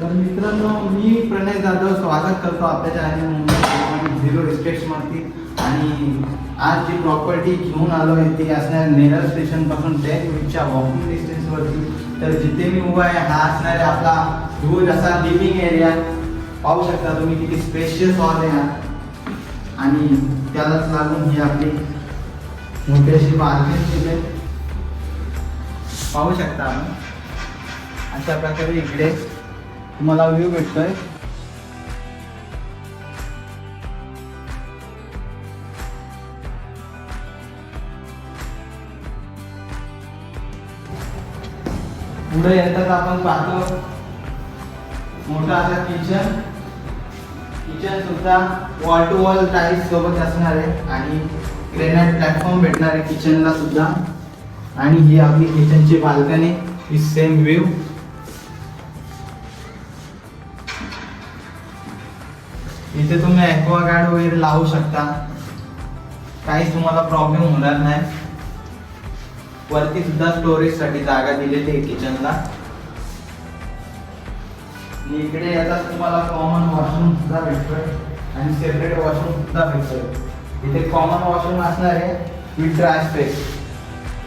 तर मित्रांनो मी प्रणय जाधव स्वागत करतो आपल्या चॅनल झिरो रिस्पेक्ट्सवरती आणि आज जी प्रॉपर्टी घेऊन आलो आहे ती असणार नेरळ स्टेशनपासून टेन मिनिटच्या वॉकिंग डिस्टन्सवरती तर जिथे मी उभा आहे हा असणार आहे आपला ह्यूज असा लिव्हिंग एरिया पाहू शकता तुम्ही किती स्पेशियस हॉल आहे हा. आणि त्यालाच लागून ही आपली मोठी अशी बाल्कनी आहे पाहू शकता आपण. अशा प्रकारे इकडे तुम्हाला व्ह्यू भेटतोय. पुढे येतात आपण पाहतो मोठा असा किचन किचन सुद्धा वॉल टू वॉल टाईल्स सोबत असणार आहे आणि ग्रेनाइट प्लॅटफॉर्म भेटणार आहे किचनला सुद्धा. आणि ही आपली किचनची बाल्कनी ही सेम व्ह्यू इथे तुम्ही ॲक्वागार्ड वगैरे लावू शकता. काहीच तुम्हाला प्रॉब्लेम होणार नाही. वरती सुद्धा स्टोरेजसाठी जागा दिलेली आहे किचनला इकडे याचा तुम्हाला कॉमन वॉशरूम सुद्धा भेटतोय. आणि सेपरेट वॉशरूम सुद्धा भेटतोय. इथे कॉमन वॉशरूम असणार आहे विथ ड्राय स्पेस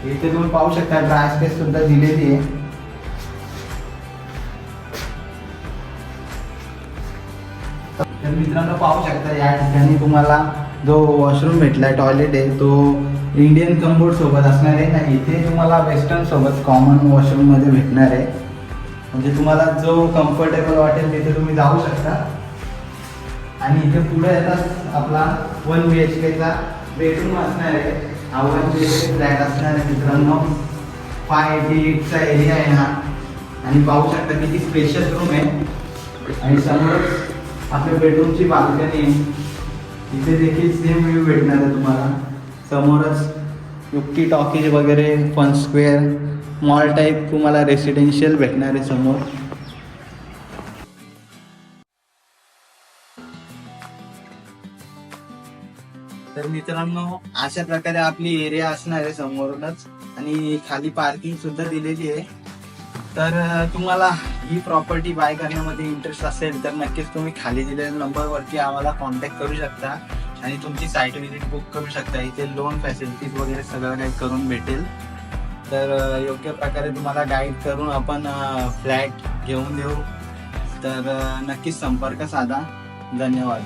इथे तुम्ही पाहू शकता ड्राय स्पेस सुद्धा दिलेली आहे. तर मित्रांनो पाहू शकता या ठिकाणी तुम्हाला जो वॉशरूम भेटलाय टॉयलेट आहे तो इंडियन कंबोर्ड सोबत असणार आहे. ना इथे तुम्हाला वेस्टर्न सोबत कॉमन वॉशरूममध्ये भेटणार आहे. म्हणजे तुम्हाला जो कम्फर्टेबल वाटेल तिथे तुम्ही जाऊ शकता. आणि इथे पुढे येतात आपला वन बी एच केचा बेडरूम असणार आहे. हा one B H K flat असणार आहे मित्रांनो. फाय एटी एटचा एरिया आहे हा. आणि पाहू शकता किती स्पेशल रूम आहे. आणि समोर आपल्या बेडरूमची बाल्कनी आहे. इथे देखील सेम व्ह्यू भेटणार आहे तुम्हाला. समोरच युक्ती टॉकीज वगैरे फन स्क्वेअर मॉल टाईप तुम्हाला रेसिडेन्शियल भेटणार आहे समोर. तर मित्रांनो अशा प्रकारे आपली एरिया असणार आहे समोरूनच. आणि खाली पार्किंग सुद्धा दिलेली आहे. तर तुम्हाला ही प्रॉपर्टी बाय करण्यामध्ये इंटरेस्ट असेल तर नक्कीच तुम्ही खाली दिलेल्या नंबरवरती आम्हाला कॉन्टॅक्ट करू शकता. आणि तुमची साईट व्हिजिट बुक करू शकता. इथे लोन फॅसिलिटीज वगैरे सगळं काही करून भेटेल. तर योग्य प्रकारे तुम्हाला गाईड करून आपण फ्लॅट घेऊन देऊ. तर नक्कीच संपर्क साधा. धन्यवाद.